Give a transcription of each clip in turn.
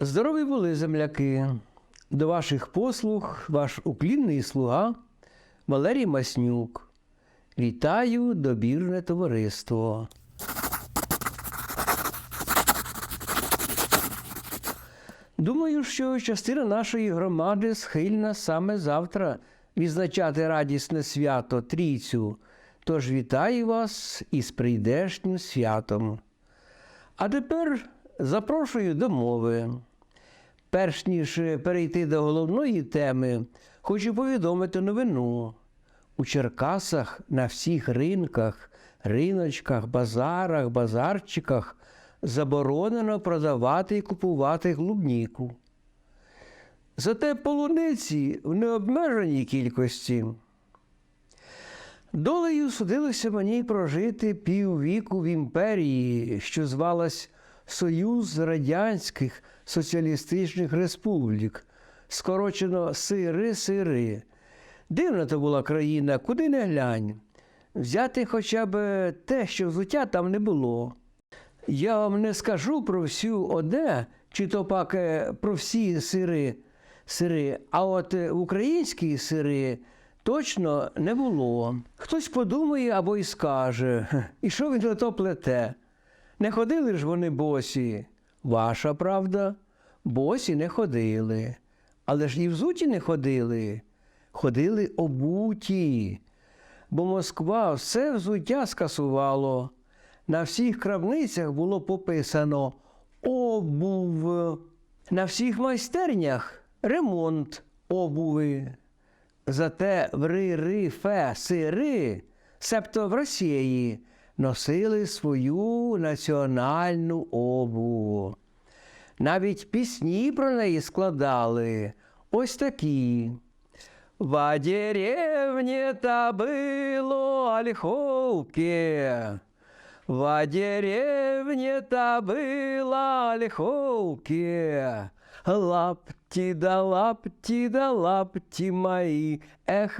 Здорові були земляки. До ваших послуг ваш уклінний слуга Валерій Маснюк. Вітаю добірне товариство. Думаю, що частина нашої громади схильна саме завтра відзначати радісне свято Трійцю. Тож вітаю вас із прийдешнім святом. А тепер запрошую до мови. Перш ніж перейти до головної теми, хочу повідомити новину. У Черкасах на всіх ринках, риночках, базарах, базарчиках заборонено продавати і купувати клубніку. Зате полуниці в необмеженій кількості. Долею судилося мені прожити піввіку в імперії, що звалась Союз Радянських Соціалістичних Республік, скорочено Сири-Сири. Дивна то була країна, куди не глянь. Взяти хоча б те, що взуття там не було. Я вам не скажу про всю оде, чи то пак про всі сири, сири, а от українські сири точно не було. Хтось подумає або й скаже, і що він то плете? Не ходили ж вони босі. Ваша правда, босі не ходили. Але ж і взуті не ходили, ходили обуті. Бо Москва все взуття скасувало. На всіх крамницях було пописано обув. На всіх майстернях ремонт обуви. Зате в ри фе сири, себто в Росії, носили свою національну обувь. Навіть пісні про неї складали ось такі. В деревне-то было ольховки, в деревне-то было ольховки, лапти да лапти да лапти мои, эх,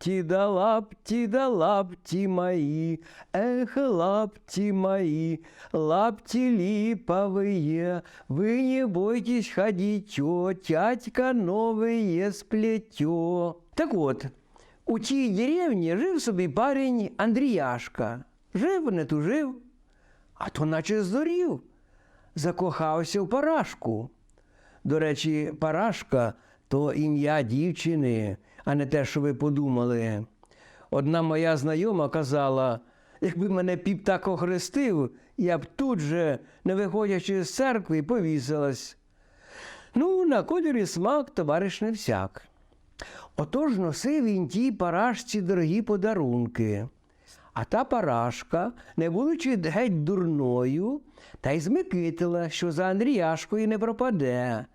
лапти да лапти да лапти мои, эх, лапти мои, лапти липовые, вы не бойтесь ходить, тё, тятька новые сплетё. Так от, у тій деревні жив собі парень Андріяшка. Жив, не тужив, а то наче здурів. Закохався в парашку. До речі, Парашка то ім'я дівчини, а не те, що ви подумали. Одна моя знайома казала, якби мене піп так охрестив, я б тут же, не виходячи з церкви, повісилась. Ну, на кольорі смак, товариш не всяк. Отож носив він тій парашці дорогі подарунки. А та парашка, не будучи геть дурною, та й змикитила, що за Андріяшкою не пропаде.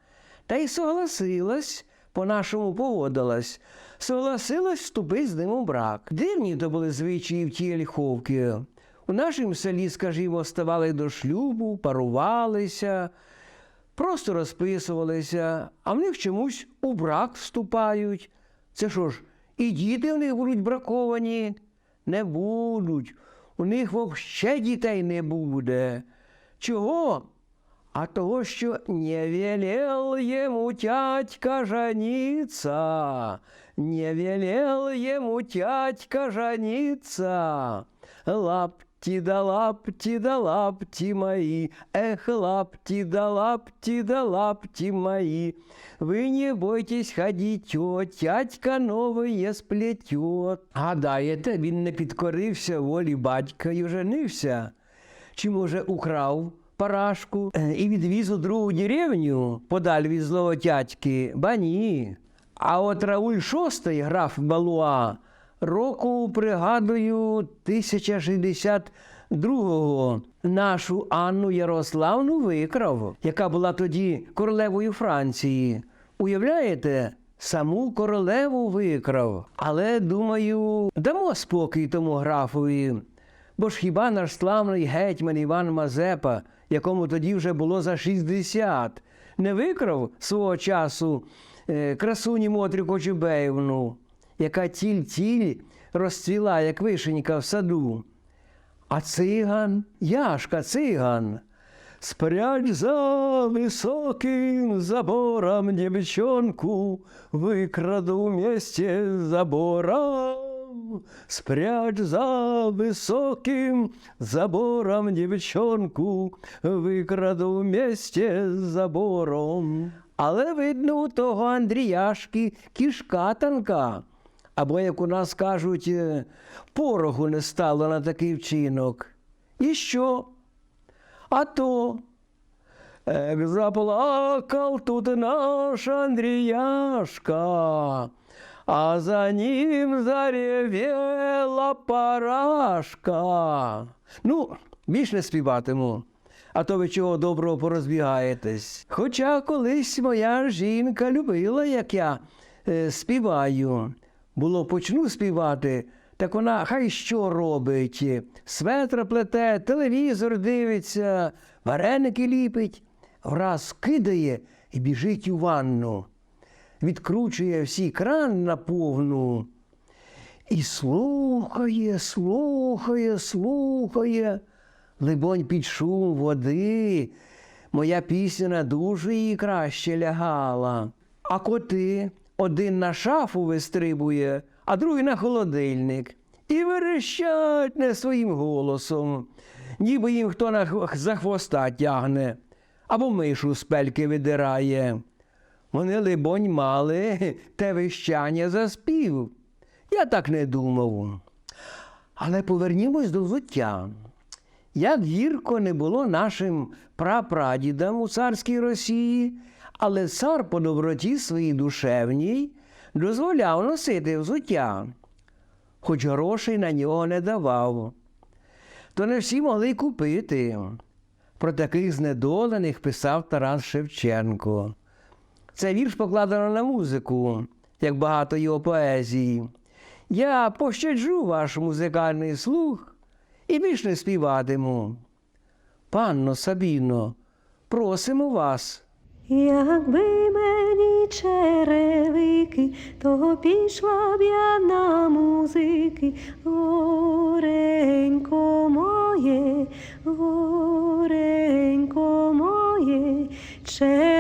Та й согласилась, по-нашому поводилась, согласилась вступити з ним у брак. Дивні то були звичаї в тій ліховки. У нашому селі, скажімо, ставали до шлюбу, парувалися, просто розписувалися, а в них чомусь у брак вступають. Це що ж, і діти в них будуть браковані? Не будуть. У них взагалі дітей не буде. Чого? А того, що не велел йому тятька жениться, не велел йому тятька жениться. Лапти да лапти да лапти мои, эх, лапти да лапти да лапти мои. Вы не бойтесь ходить, о, тятька новое сплетет. Гадаєте, він не підкорився волі батька і женився? Чи, може, украв парашку е, і відвіз у другу деревню подаль від злого тятьки? Ба ні. А от Рауль Шостий, граф Балуа, року, пригадую, 1062-го нашу Анну Ярославну викрав, яка була тоді королевою Франції. Уявляєте? Саму королеву викрав. Але, думаю, дамо спокій тому графові. Бо ж хіба наш славний гетьман Іван Мазепа, якому тоді вже було за 60, не викрав свого часу е, красуні Мотрю Кочубеївну, яка тіль-тіль розцвіла, як вишенька в саду. А циган, Яшка циган, Спрячь за высоким забором девчонку, Выкраду вместе с забором. Спрячь за высоким забором девчонку, Выкраду вместе з забором. Але видно, у того Андріяшки кішка танка. Або, як у нас кажуть, е, пороху не стало на такий вчинок. І що? А то, як заплакав тут наш Андріяшка, а за ним заревела парашка. Ну, більш не співатиму, а то ви чого доброго порозбігаєтесь. Хоча колись моя жінка любила, як я е, співаю. Було почну співати, так вона хай що робить. Светра плете, телевізор дивиться, вареники ліпить, враз кидає і біжить у ванну. Відкручує всі кран на повну. І слухає, слухає, слухає. Либонь, під шум води. Моя пісня дуже їй краще лягала. А коти один на шафу вистрибує, а другий на холодильник. І верещать не своїм голосом, ніби їм хто на за хвоста тягне, або мишу з пельки видирає. Вони, либонь, мали те вищання за спів. Я так не думав. Але повернімось до взуття. Як гірко не було нашим прапрадідам у царській Росії, але цар по доброті своїй душевній дозволяв носити взуття, хоч грошей на нього не давав. То не всі могли купити. Про таких знедолених писав Тарас Шевченко. Це вірш покладено на музику, як багато його поезії. Я пощаджу ваш музикальний слух і більш не співатиму. Панно Сабіно, просимо вас. Якби мені черевики, то пішла б я на музики, горенько моє, горенько моє, черевиків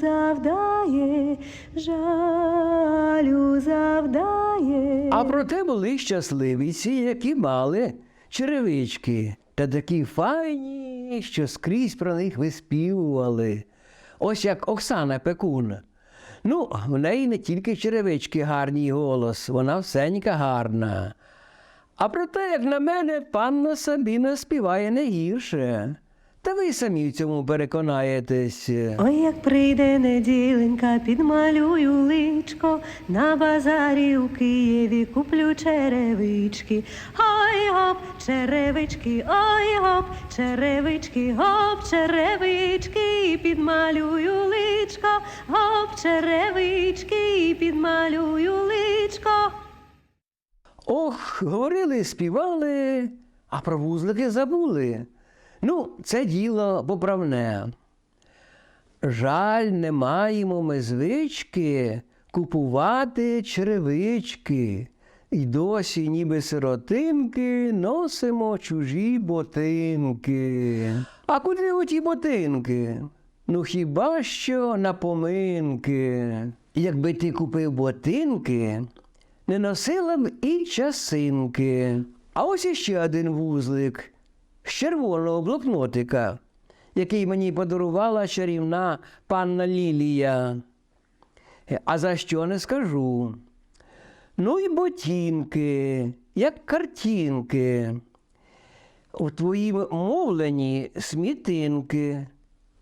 завдає, жалю завдає. А проте були щасливі ці, які мали черевички, та такі файні, що скрізь про них виспівували. Ось як Оксана Пекун. Ну, в неї не тільки черевички гарний голос, вона всенька гарна. А проте, як на мене, панна Сабіна співає не гірше. Та ви самі в цьому переконаєтесь. Ой, як прийде неділенька, підмалюю личко, на базарі у Києві куплю черевички. Ой, гоп, черевички, ой, гоп, черевички, гоп, черевички, підмалюю личко, гоп, черевички, підмалюю личко. Ох, говорили, співали, а про вузлики забули. Ну, це діло поправне. Жаль, не маємо ми звички купувати черевички. І досі, ніби сиротинки, носимо чужі ботинки. А куди оті ботинки? Ну хіба що на поминки. Якби ти купив ботинки, не носила б і часинки. А ось іще один вузлик з червоного блокнотика, який мені подарувала чарівна панна Лілія. А за що не скажу. Ну і ботинки, як картинки. У твоїм мовленні смітинки.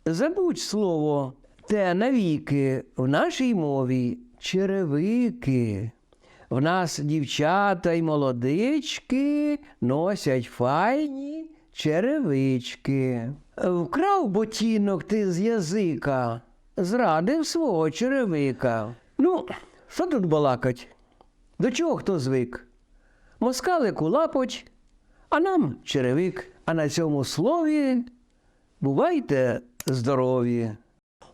Забудь слово те навіки в нашій мові черевики. В нас дівчата й молодички носять файні черевички. Вкрав ботинок ти з язика, зрадив свого черевика. Ну, що тут балакать? До чого хто звик? Москалику лапоть, а нам черевик. А на цьому слові бувайте здорові.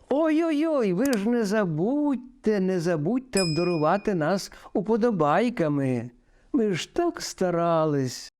Ой-ой-ой, ви ж не забудьте, не забудьте обдарувати нас уподобайками. Ми ж так старались.